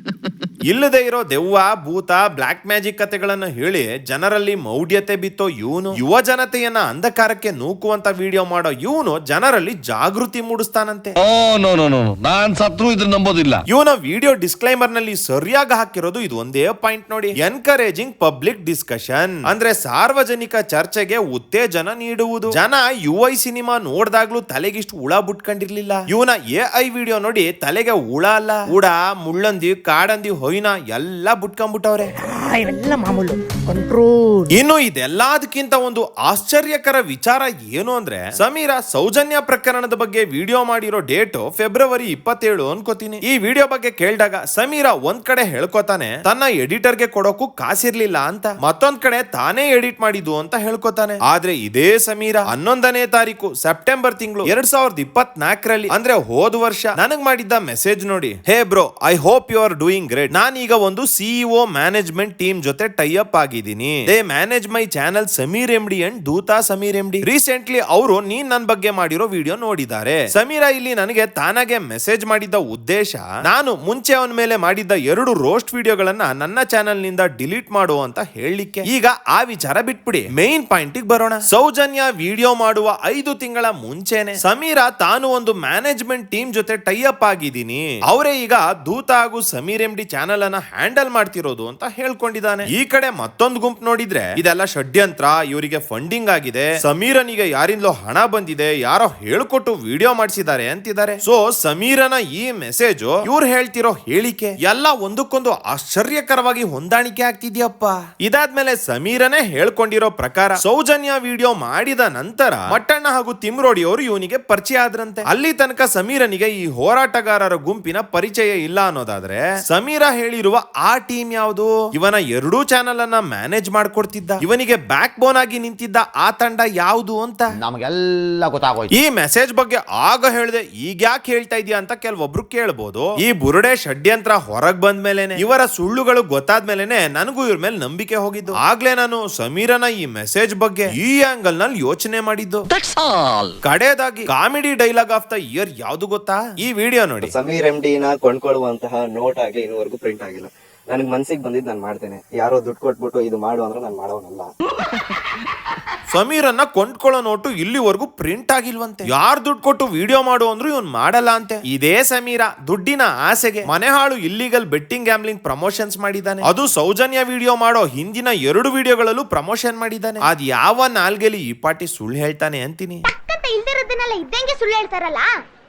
ಇಲ್ಲದೆ ಇರೋ ದೆವ್ವ ಭೂತ ಬ್ಲಾಕ್ ಮ್ಯಾಜಿಕ್ ಕಥೆಗಳನ್ನು ಹೇಳಿ ಜನರಲ್ಲಿ ಮೌಢ್ಯತೆ ಬಿತ್ತೋ ಇವನು. ಯುವ ಜನತೆಯನ್ನ ಅಂಧಕಾರಕ್ಕೆ ನೂಕುವಂತ ವಿಡಿಯೋ ಮಾಡೋ ಇವನು ಜನರಲ್ಲಿ ಜಾಗೃತಿ ಮೂಡಿಸ್ತಾನಂತೆ. ನಾನ್ ಸತ್ರು ಇದ್ರ ನಂಬೋದಿಲ್ಲ. ಇವನ ವಿಡಿಯೋ ಡಿಸ್ಕ್ಲೈಮರ್ನಲ್ಲಿ ಸರಿಯಾಗಿ ಹಾಕಿರೋದು ಇದು ಒಂದೇ ಪಾಯಿಂಟ್ ನೋಡಿ. Encouraging public discussion. ಅಂದ್ರೆ ಸಾರ್ವಜನಿಕ ಚರ್ಚೆಗೆ ಉತ್ತೇಜನ ನೀಡುವುದು. ಜನ ಯು ಐ ಸಿನಿಮಾ ನೋಡ್ದಾಗ್ಲೂ ತಲೆಗಿಷ್ಟು ಹುಳ ಬಿಟ್ಕೊಂಡಿರ್ಲಿಲ್ಲ. ಇವನ ಎ ಐ ವಿಡಿಯೋ ನೋಡಿ ತಲೆಗೆ ಹುಳ ಅಲ್ಲ. ಹುಡ ಮುಳ್ಳಂದಿ ಕಾಡಂದಿ ಹೊಯ್ನ ಎಲ್ಲ ಬಿಟ್ಕೊಂಡ್ಬಿಟ್ಟವ್ರೆ. ಇವೆಲ್ಲ ಮಾಮೂಲು. ಕಂಟ್ರೋಲ್ ಇನ್ನು ಇದೆಲ್ಲದಕ್ಕಿಂತ ಒಂದು ಆಶ್ಚರ್ಯಕರ ವಿಚಾರ ಏನು ಅಂದ್ರೆ ಸಮೀರ ಸೌಜನ್ಯ ಪ್ರಕರಣದ ಬಗ್ಗೆ ವಿಡಿಯೋ ಮಾಡಿರೋ ಡೇಟ್ ಫೆಬ್ರವರಿ ಇಪ್ಪತ್ತೇಳು ಅನ್ಕೋತೀನಿ. ಈ ವಿಡಿಯೋ ಬಗ್ಗೆ ಕೇಳಿದಾಗ ಸಮೀರ ಒಂದ್ ಕಡೆ ಹೇಳ್ಕೊತಾನೆ ತನ್ನ ಎಡಿಟರ್ಗೆ ಕೊಡೋಕು ಕಾಸಿರ್ಲಿಲ್ಲ ಅಂತ. ಮತ್ತೊಂದ್ ಕಡೆ ತಾನೇ ಎಡಿಟ್ ಮಾಡಿದ್ದು ಅಂತ ಹೇಳ್ಕೊತಾನೆ. ಆದ್ರೆ ಇದೇ ಸಮೀರ ಹನ್ನೊಂದನೇ ತಾರೀಕು ಸೆಪ್ಟೆಂಬರ್ ತಿಂಗಳು ಎರಡ್ ಸಾವಿರದ ಇಪ್ಪತ್ನಾಲ್ಕರಲ್ಲಿ ಅಂದ್ರೆ ಹೋದ ವರ್ಷ ನನಗ್ ಮಾಡಿದ್ದ ಮೆಸೇಜ್ ನೋಡಿ hey bro I hope you are doing great ನಾನೀಗ ಒಂದು ಸಿಇಒ ಮ್ಯಾನೇಜ್ಮೆಂಟ್ ಟೀಮ್ ಜೊತೆ ಟೈ ಅಪ್ ಆಗಿದ್ದೀನಿ. They manage my channel Sameer MD and Dhootha Sameer MD recently ಅವರು ನೀನ್ ನನ್ ಬಗ್ಗೆ ಮಾಡಿರೋ ವಿಡಿಯೋ ನೋಡಿದ್ದಾರೆ. ಸಮೀರ ಇಲ್ಲಿ ನನಗೆ ತಾನಾಗೆ ಮೆಸೇಜ್ ಮಾಡಿದ್ದ ಉದ್ದೇಶ, ನಾನು ಮುಂಚೆ ಅವನ ಮೇಲೆ ಮಾಡಿದ್ದ ಎರಡು ರೋಸ್ಟ್ ವಿಡಿಯೋಗಳನ್ನ ನನ್ನ ಚಾನೆಲ್ನಿಂದ ಡಿಲೀಟ್ ಮಾಡು ಅಂತ ಹೇಳಲಿಕ್ಕೆ. ಈಗ ಆ ವಿಚಾರ ಬಿಟ್ಬಿಡಿ. ಮೇನ್ ಪಾಯಿಂಟ್ ಬರೋಣ. ಸೌಜನ್ಯ ವಿಡಿಯೋ ಮಾಡುವ ಐದು ತಿಂಗಳ ಮುಂಚೆನೆ ಸಮೀರ ತಾನು ಒಂದು ಮ್ಯಾನೇಜ್ಮೆಂಟ್ ಟೀಮ್ ಜೊತೆ ಟೈ ಅಪ್ ಆಗಿದ್ದೀನಿ. ಅವರೇ ಈಗ ದೂತ ಹಾಗೂ ಸಮೀರ್ ಎಂ ಡಿ ಚಾನಲ್ ಅನ್ನ ಹ್ಯಾಂಡಲ್ ಮಾಡ್ತಿರೋದು ಅಂತ ಹೇಳ್ಕೊಂಡು ಹೇಳ್ಕೊಂಡಿದ್ದಾನೆ. ಈ ಕಡೆ ಮತ್ತೊಂದು ಗುಂಪು ನೋಡಿದ್ರೆ, ಇದೆಲ್ಲ ಷಡ್ಯಂತ್ರ, ಇವರಿಗೆ ಫಂಡಿಂಗ್ ಆಗಿದೆ. ಸಮೀರನಿಗೆ ಯಾರಿಂದಲೋ ಹಣ ಬಂದಿದೆ, ಯಾರೋ ಹೇಳ್ಕೊಟ್ಟು ವಿಡಿಯೋ ಮಾಡಿಸಿದ್ದಾರೆ ಅಂತಿದ್ದಾರೆ. ಸೊ ಸಮೀರನ ಈ ಮೆಸೇಜ್ ಇವ್ರು ಹೇಳ್ತಿರೋ ಹೇಳಿಕೆ, ಎಲ್ಲ ಒಂದಕ್ಕೊಂದು ಆಶ್ಚರ್ಯಕರವಾಗಿ ಹೊಂದಾಣಿಕೆ ಆಗ್ತಿದ್ಯಪ್ಪ. ಇದಾದ್ಮೇಲೆ ಸಮೀರನೇ ಹೇಳ್ಕೊಂಡಿರೋ ಪ್ರಕಾರ, ಸೌಜನ್ಯ ವಿಡಿಯೋ ಮಾಡಿದ ನಂತರ ಮಟ್ಟಣ್ಣ ಹಾಗೂ ತಿಮ್ರೋಡಿ ಅವರು ಇವನಿಗೆ ಪರಿಚಯ ಆದ್ರಂತೆ. ಅಲ್ಲಿ ತನಕ ಸಮೀರನಿಗೆ ಈ ಹೋರಾಟಗಾರರ ಗುಂಪಿನ ಪರಿಚಯ ಇಲ್ಲ ಅನ್ನೋದಾದ್ರೆ, ಸಮೀರ ಹೇಳಿರುವ ಆ ಟೀಮ್ ಯಾವುದು? ಇವನ ಎರಡೂ ಚಾನೆಲ್ ಅನ್ನ ಮ್ಯಾನೇಜ್ ಮಾಡ್ಕೊಡ್ತಿದ್ದ. ಇವನಿಗೆ ಬ್ಯಾಕ್ ಬೋನ್ ಆಗಿ ನಿಂತಿದ್ದ ಆ ತಂಡ ಯಾವುದು ಅಂತ? ನಮಗೆಲ್ಲ ಗೊತ್ತಾಗೋಯ್ತು. ಈ ಮೆಸೇಜ್ ಬಗ್ಗೆ ಆಗ ಹೇಳ್ದೆ ಈಗ ಯಾಕೆ ಹೇಳ್ತಾ ಇದೀಯ ಅಂತ ಕೆಲವೊಬ್ರು ಕೇಳ್ಬೋದು. ಈ ಬುರುಡೆ ಷಡ್ಯಂತ್ರ ಹೊರಗ್ ಬಂದ ಮೇಲೆನೆ ಇವರ ಸುಳ್ಳುಗಳು ಗೊತ್ತಾದ್ಮೇಲೆನೆ ನನಗೂ ಇವ್ರ ಮೇಲೆ ನಂಬಿಕೆ ಹೋಗಿದ್ದು. ಆಗ್ಲೇ ನಾನು ಸಮೀರನ ಈ ಮೆಸೇಜ್ ಬಗ್ಗೆ ಈ ಆಂಗಲ್ನಲ್ಲಿ ಯೋಚನೆ ಮಾಡಿದ್ದು. ಕಡೆಯದಾಗಿ comedy dialogue of the year ಯಾವ್ದು ಗೊತ್ತಾ? ಈ ವಿಡಿಯೋ ನೋಡಿ. ಸಮೀರ್ ಎಂಡಿನ ಡಿ ನ ಕೊಂಡ್ಕೊಳ್ಳುವಂತಹ ನೋಟ್ ಆಗ್ಲಿ ಇನ್ನೂವರೆಗೂ ಪ್ರಿಂಟ್ ಆಗಿಲ್ಲ. ನನಗೆ ಮನ್ಸಿಗೆ ಬಂದಿದ್ದು ನಾನು ಮಾಡ್ತೇನೆ. ಯಾರೋ ದುಡ್ಡು ಕೊಟ್ಬಿಟ್ಟು ಇದು ಮಾಡು ಅಂದ್ರೆ ನಾನು ಮಾಡೋನಲ್ಲ. ಸಮೀರನ್ನ ಕೊಂಡ್ಕೊಳ್ಳೋ ನೋಟು ಇಲ್ಲಿವರೆಗೂ ಪ್ರಿಂಟ್ ಆಗಿಲ್ವಂತೆ. ಯಾರ್ ದುಡ್ಡು ಕೊಟ್ಟು ವಿಡಿಯೋ ಮಾಡು ಅಂದ್ರು ಇವನ್ ಮಾಡಲ್ಲ ಅಂತೆ. ಇದೇ ಸಮೀರ ದುಡ್ಡಿನ ಆಸೆಗೆ. ಮನೆ ಹಾಳು ಇಲ್ಲಿಗಲ್ ಬೆಟ್ಟಿಂಗ್ ಗ್ಯಾಮ್ಲಿಂಗ್ ಪ್ರಮೋಷನ್ಸ್ ಮಾಡಿದ್ದಾನೆ. ಅದು ಸೌಜನ್ಯ ವಿಡಿಯೋ ಮಾಡೋ ಹಿಂದಿನ ಎರಡು ವಿಡಿಯೋಗಳಲ್ಲೂ ಪ್ರಮೋಷನ್ ಮಾಡಿದ್ದಾನೆ. ಅದ್ ಯಾವ ನಾಲ್ಗೆಲಿ ಈ ಪಾಟಿ ಸುಳ್ಳು ಹೇಳ್ತಾನೆ ಅಂತೀನಿ. ಇದ್ದಂಗೆ ಸುಳ್ಳು ಹೇಳ್ತಾರಲ್ಲ?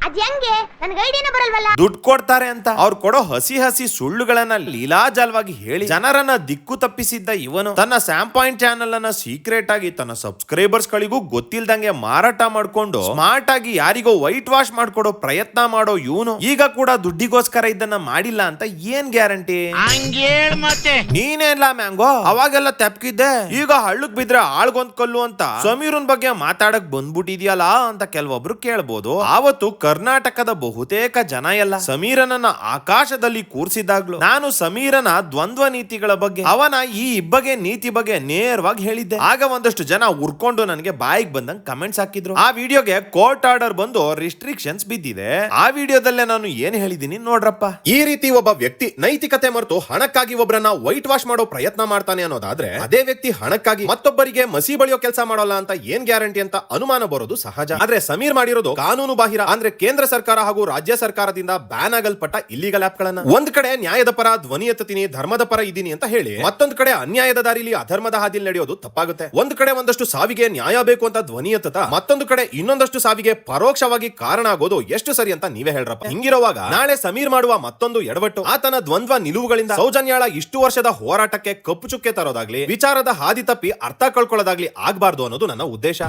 ಅದ್ ಹೆಂಗೆ? ನನ್ಗೆ ಐಡಿಯಾನ ಬರಲ್ವಲ್ಲ. ದುಡ್ಡು ಕೊಡ್ತಾರೆ ಅಂತ. ಅವ್ರು ಕೊಡೋ ಹಸಿ ಹಸಿ ಸುಳ್ಳುಗಳನ್ನ ಲೀಲಾಜಾಲವಾಗಿ ಹೇಳಿ ಜನರನ್ನ ದಿಕ್ಕು ತಪ್ಪಿಸಿದ್ದ ಇವನು. ತನ್ನ ಸ್ಯಾಮ್ ಪಾಯಿಂಟ್ ಚಾನೆಲ್ ಅನ್ನ ಸೀಕ್ರೆಟ್ ಆಗಿ ತನ್ನ ಸಬ್ಸ್ಕ್ರೈಬರ್ಸ್ ಗಳಿಗೂ ಗೊತ್ತಿಲ್ದಂಗೆ ಮಾರಾಟ ಮಾಡ್ಕೊಂಡು ಸ್ಮಾರ್ಟ್ ಆಗಿ ಯಾರಿಗೋ ವೈಟ್ ವಾಶ್ ಮಾಡ್ಕೊಡೋ ಪ್ರಯತ್ನ ಮಾಡೋ ಇವನು. ಈಗ ಕೂಡ ದುಡ್ಡಿಗೋಸ್ಕರ ಇದನ್ನ ಮಾಡಿಲ್ಲ ಅಂತ ಏನ್ ಗ್ಯಾರಂಟಿ? ಹಂಗೇಳ್ ಮತ್ತೆ. ನೀನೇನ್ಲ ಮ್ಯಾಂಗೋ? ಅವಾಗೆಲ್ಲ ತೆಪ್ಕಿದ್ದೆ. ಈಗ ಹಳ್ಳಕ್ ಬಿದ್ರೆ ಆಳ್ಗೊಂದ್ ಕಲ್ಲು ಅಂತ. ಸಮೀರನ್ ಬಗ್ಗೆ ಮಾತಾಡಕ್ ಬಂದ್ಬಿಟ್ಟಿದ್ಯಲ್ಲ ಅಂತ ಕೆಲವೊಬ್ರು ಕೇಳ್ಬೋದು. ಆವತ್ತು ಕರ್ನಾಟಕದ ಬಹುತೇಕ ಜನ ಎಲ್ಲ ಸಮೀರನನ್ನ ಆಕಾಶದಲ್ಲಿ ಕೂರಿಸಿದಾಗ್ಲೂ ನಾನು ಸಮೀರನ ದ್ವಂದ್ವ ನೀತಿಗಳ ಬಗ್ಗೆ, ಅವನ ಈ ಇಬ್ಬಗೆ ನೀತಿ ಬಗ್ಗೆ ನೇರವಾಗಿ ಹೇಳಿದ್ದೆ. ಆಗ ಒಂದಷ್ಟು ಜನ ಉರ್ಕೊಂಡು ನನಗೆ ಬಾಯಿಗೆ ಬಂದಂಗ್ ಕಮೆಂಟ್ಸ್ ಹಾಕಿದ್ರು. ಆ ವಿಡಿಯೋಗೆ ಕೋರ್ಟ್ ಆರ್ಡರ್ ಬಂದು ರಿಸ್ಟ್ರಿಕ್ಷನ್ಸ್ ಬಿದ್ದಿದೆ. ಆ ವಿಡಿಯೋದಲ್ಲೇ ನಾನು ಏನ್ ಹೇಳಿದೀನಿ ನೋಡ್ರಪ್ಪ. ಈ ರೀತಿ ಒಬ್ಬ ವ್ಯಕ್ತಿ ನೈತಿಕತೆ ಮರೆತು ಹಣಕ್ಕಾಗಿ ಒಬ್ಬರನ್ನ ವೈಟ್ ವಾಶ್ ಮಾಡೋ ಪ್ರಯತ್ನ ಮಾಡ್ತಾನೆ ಅನ್ನೋದಾದ್ರೆ, ಅದೇ ವ್ಯಕ್ತಿ ಹಣಕ್ಕಾಗಿ ಮತ್ತೊಬ್ಬರಿಗೆ ಮಸಿ ಬಳಿಯೋ ಕೆಲಸ ಮಾಡೋಲ್ಲ ಅಂತ ಏನ್ ಗ್ಯಾರಂಟಿ ಅಂತ ಅನುಮಾನ ಬರೋದು ಸಹಜ. ಆದ್ರೆ ಸಮೀರ್ ಮಾಡಿರೋದು ಕಾನೂನು ಬಾಹಿರ ಅಂದ್ರೆ ಕೇಂದ್ರ ಸರ್ಕಾರ ಹಾಗೂ ರಾಜ್ಯ ಸರ್ಕಾರದಿಂದ ಬ್ಯಾನ್ ಆಗಲ್ಪಟ್ಟ ಇಲ್ಲಿಗಲ್ ಆಪ್ ಗಳನ್ನ. ಒಂದ್ ಕಡೆ ನ್ಯಾಯದ ಪರ ಧ್ವನಿ ಎತ್ತತೀನಿ ಧರ್ಮದ ಪರ ಇದ್ದೀನಿ ಅಂತ ಹೇಳಿ ಮತ್ತೊಂದ್ ಕಡೆ ಅನ್ಯಾಯದ ದಾರಿಲಿ ಅಧರ್ಮದ ಹಾದಿಲಿ ನಡೆಯೋದು ತಪ್ಪಾಗುತ್ತೆ. ಒಂದ್ ಕಡೆ ಒಂದಷ್ಟು ಸಾವಿಗೆ ನ್ಯಾಯ ಬೇಕು ಅಂತ ಧ್ವನಿ ಎತ್ತತ ಮತ್ತೊಂದು ಕಡೆ ಇನ್ನೊಂದಷ್ಟು ಸಾವಿಗೆ ಪರೋಕ್ಷವಾಗಿ ಕಾರಣ ಆಗೋದು ಎಷ್ಟು ಸರಿ ಅಂತ ನೀವೇ ಹೇಳ್ರಪ್ಪ. ಹಿಂಗಿರುವಾಗ ನಾಳೆ ಸಮೀರ್ ಮಾಡುವ ಮತ್ತೊಂದು ಎಡವಟ್ಟು ಆತನ ದ್ವಂದ್ವ ನಿಲುವುಗಳಿಂದ ಸೌಜನ್ಯಾಳ ಇಷ್ಟು ವರ್ಷದ ಹೋರಾಟಕ್ಕೆ ಕಪ್ಪು ಚುಕ್ಕೆ ತರೋದಾಗ್ಲಿ ವಿಚಾರದ ಹಾದಿ ತಪ್ಪಿ ಅರ್ಥ ಕಳ್ಕೊಳ್ಳೋದಾಗ್ಲಿ ಆಗ್ಬಾರ್ದು ಅನ್ನೋದು ನನ್ನ ಉದ್ದೇಶ.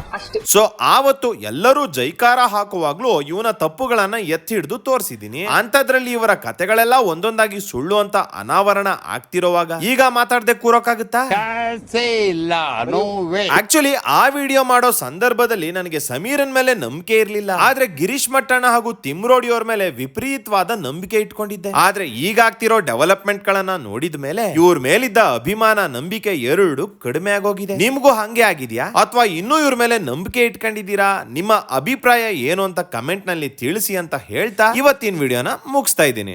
ಸೊ ಆವತ್ತು ಎಲ್ಲರೂ ಜೈಕಾರ ಹಾಕುವಾಗ್ಲೂ ಇವನ ತಪ್ಪುಗಳನ್ನ ಎತ್ತಿ ಹಿಡಿದು ತೋರಿಸಿದೀನಿ. ಅಂತದ್ರಲ್ಲಿ ಇವರ ಕತೆಗಳೆಲ್ಲ ಒಂದೊಂದಾಗಿ ಸುಳ್ಳು ಅಂತ ಅನಾವರಣ ಆಗ್ತಿರೋವಾಗ ಈಗ ಮಾತಾಡದೆ ಕೂರೋಕಾಗುತ್ತಾ? ಆಕ್ಚುಲಿ ಆ ವಿಡಿಯೋ ಮಾಡೋ ಸಂದರ್ಭದಲ್ಲಿ ನನಗೆ ಸಮೀರನ್ ಮೇಲೆ ನಂಬಿಕೆ ಇರಲಿಲ್ಲ. ಆದ್ರೆ ಗಿರೀಶ್ ಮಟ್ಟಣ್ಣ ಹಾಗೂ ತಿಮ್ರೋಡಿ ಅವ್ರ ಮೇಲೆ ವಿಪರೀತವಾದ ನಂಬಿಕೆ ಇಟ್ಕೊಂಡಿದ್ದೆ. ಆದ್ರೆ ಈಗ ಆಗ್ತಿರೋ ಡೆವಲಪ್ಮೆಂಟ್ ಗಳನ್ನ ನೋಡಿದ ಮೇಲೆ ಇವ್ರ ಮೇಲಿದ್ದ ಅಭಿಮಾನ, ನಂಬಿಕೆ ಎರಡು ಕಡಿಮೆ ಆಗೋಗಿದೆ. ನಿಮ್ಗೂ ಹಂಗೆ ಆಗಿದ್ಯಾ? ಅಥವಾ ಇನ್ನೂ ಇವ್ರ ಮೇಲೆ ನಂಬಿಕೆ ಇಟ್ಕೊಂಡಿದ್ದೀರಾ? ನಿಮ್ಮ ಅಭಿಪ್ರಾಯ ಏನು ಅಂತ ಕಮೆಂಟ್ನಲ್ಲಿ ನಲ್ಲಿ ತಿಳಿಸಿ ಅಂತ ಹೇಳ್ತಾ ಇವತ್ತಿನ ವಿಡಿಯೋನ ಮುಗಿಸ್ತಾ ಇದ್ದೀನಿ.